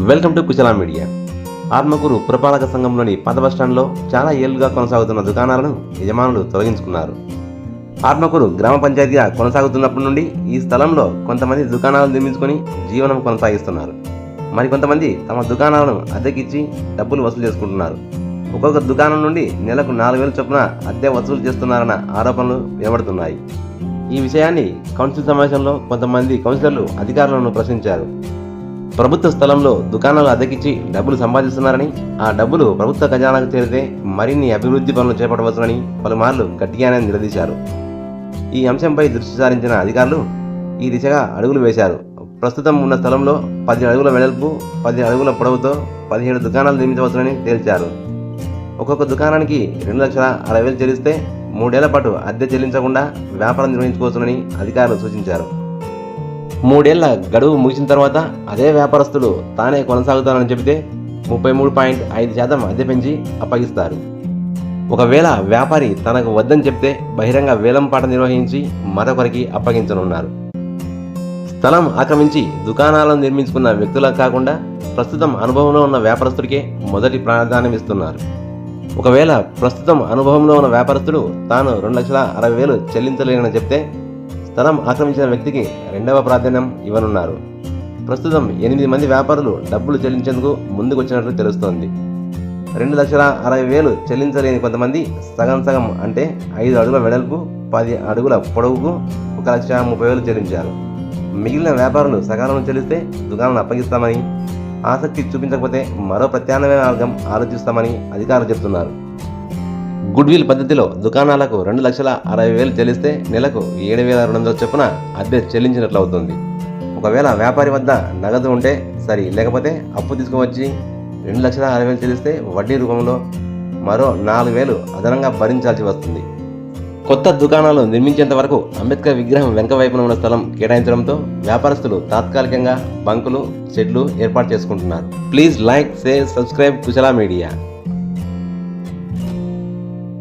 Welcome to Kushala media. Atmakur పురపాలక సంఘంలోని పాత బస్టాండ్లో చాలా ఏళ్ళుగా కొనసాగుతున్న దుకాణాలను యజమానులు తొలగించుకున్నారు. ఆత్మకూరు గ్రామ పంచాయతీగా కొనసాగుతున్నప్పటి నుండి ఈ స్థలంలో కొంతమంది దుకాణాలు నిర్మించుకొని జీవనం కొనసాగిస్తున్నారు. మరికొంతమంది తమ దుకాణాలను అద్దెకిచ్చి డబ్బులు వసూలు చేసుకుంటున్నారు. ఒక్కొక్క దుకాణం నుండి నెలకు నాలుగు వేల చొప్పున అద్దె వసూలు చేస్తున్నారన్న ఆరోపణలు వినబడుతున్నాయి ఈ విషయాన్ని కౌన్సిల్ సమావేశంలో కొంతమంది కౌన్సిలర్లు అధికారులను ప్రశ్నించారు. ప్రభుత్వ స్థలంలో దుకాణాలు అద్దెకిచ్చి డబ్బులు సంపాదిస్తున్నారని ఆ డబ్బులు ప్రభుత్వ ఖజానాకు చేరితే మరిన్ని అభివృద్ధి పనులు చేపట్టవచ్చునని పలుమార్లు గట్టిగానే నిలదీశారు. ఈ అంశంపై దృష్టి సారించిన అధికారులు ఈ దిశగా అడుగులు వేశారు. ప్రస్తుతం ఉన్న స్థలంలో పది అడుగుల వెడల్పు పది అడుగుల పొడవుతో పదిహేడు దుకాణాలు నిర్మించవచ్చునని తేల్చారు. ఒక్కొక్క దుకాణానికి రెండు లక్షల అరవై వేలు చెల్లిస్తే మూడేళ్ళ పాటు అద్దె చెల్లించకుండా వ్యాపారం నిర్వహించుకోవచ్చునని అధికారులు సూచించారు. మూడేళ్ళ గడువు ముగిసిన తర్వాత అదే వ్యాపారస్తులు తానే కొనసాగుతానని చెబితే ముప్పై మూడు పాయింట్ ఐదు శాతం అద్దె పెంచి అప్పగిస్తారు. ఒకవేళ వ్యాపారి తనకు వద్దని చెప్తే బహిరంగ వేలం పాట నిర్వహించి మరొకరికి అప్పగించనున్నారు. స్థలం ఆక్రమించి దుకాణాలను నిర్మించుకున్న వ్యక్తులకు కాకుండా ప్రస్తుతం అనుభవంలో ఉన్న వ్యాపారస్తుడికే మొదటి ప్రాధాన్యం ఇస్తున్నారు. ఒకవేళ ప్రస్తుతం అనుభవంలో ఉన్న వ్యాపారస్తుడు తాను రెండు లక్షల అరవై వేలు చెల్లించలేనని చెప్తే స్థలం ఆక్రమించిన వ్యక్తికి రెండవ ప్రాధాన్యం ఇవ్వనున్నారు. ప్రస్తుతం ఎనిమిది మంది వ్యాపారులు డబ్బులు చెల్లించేందుకు ముందుకు వచ్చినట్లు తెలుస్తోంది. రెండు లక్షల అరవై వేలు చెల్లించలేని కొంతమంది సగం సగం అంటే ఐదు అడుగుల వెడల్పు పది అడుగుల పొడవుకు ఒక లక్ష ముప్పై వేలు చెల్లించారు. మిగిలిన వ్యాపారులు సకాలంలో చెల్లిస్తే దుకాణాలను అప్పగిస్తామని ఆసక్తి చూపించకపోతే మరో ప్రత్యామ్నాయ మార్గం ఆలోచిస్తామని అధికారులు చెబుతున్నారు గుడ్ విల్ పద్ధతిలో దుకాణాలకు రెండు లక్షల అరవై వేలు చెల్లిస్తే నెలకు ఏడు వేల రెండు వందల చొప్పున అద్దె చెల్లించినట్లు అవుతుంది ఒకవేళ వ్యాపారి వద్ద నగదు ఉంటే సరి లేకపోతే అప్పు తీసుకువచ్చి రెండు లక్షల అరవై వేలు చెల్లిస్తే వడ్డీ రూపంలో మరో నాలుగు వేలు అదనంగా భరించాల్సి వస్తుంది. కొత్త దుకాణాలు నిర్మించేంత వరకు అంబేద్కర్ విగ్రహం వెనక వైపున ఉన్న స్థలం కేటాయించడంతో వ్యాపారస్తులు తాత్కాలికంగా బంకులు షెడ్లు ఏర్పాటు చేసుకుంటున్నారు. Please like share subscribe Kushala media.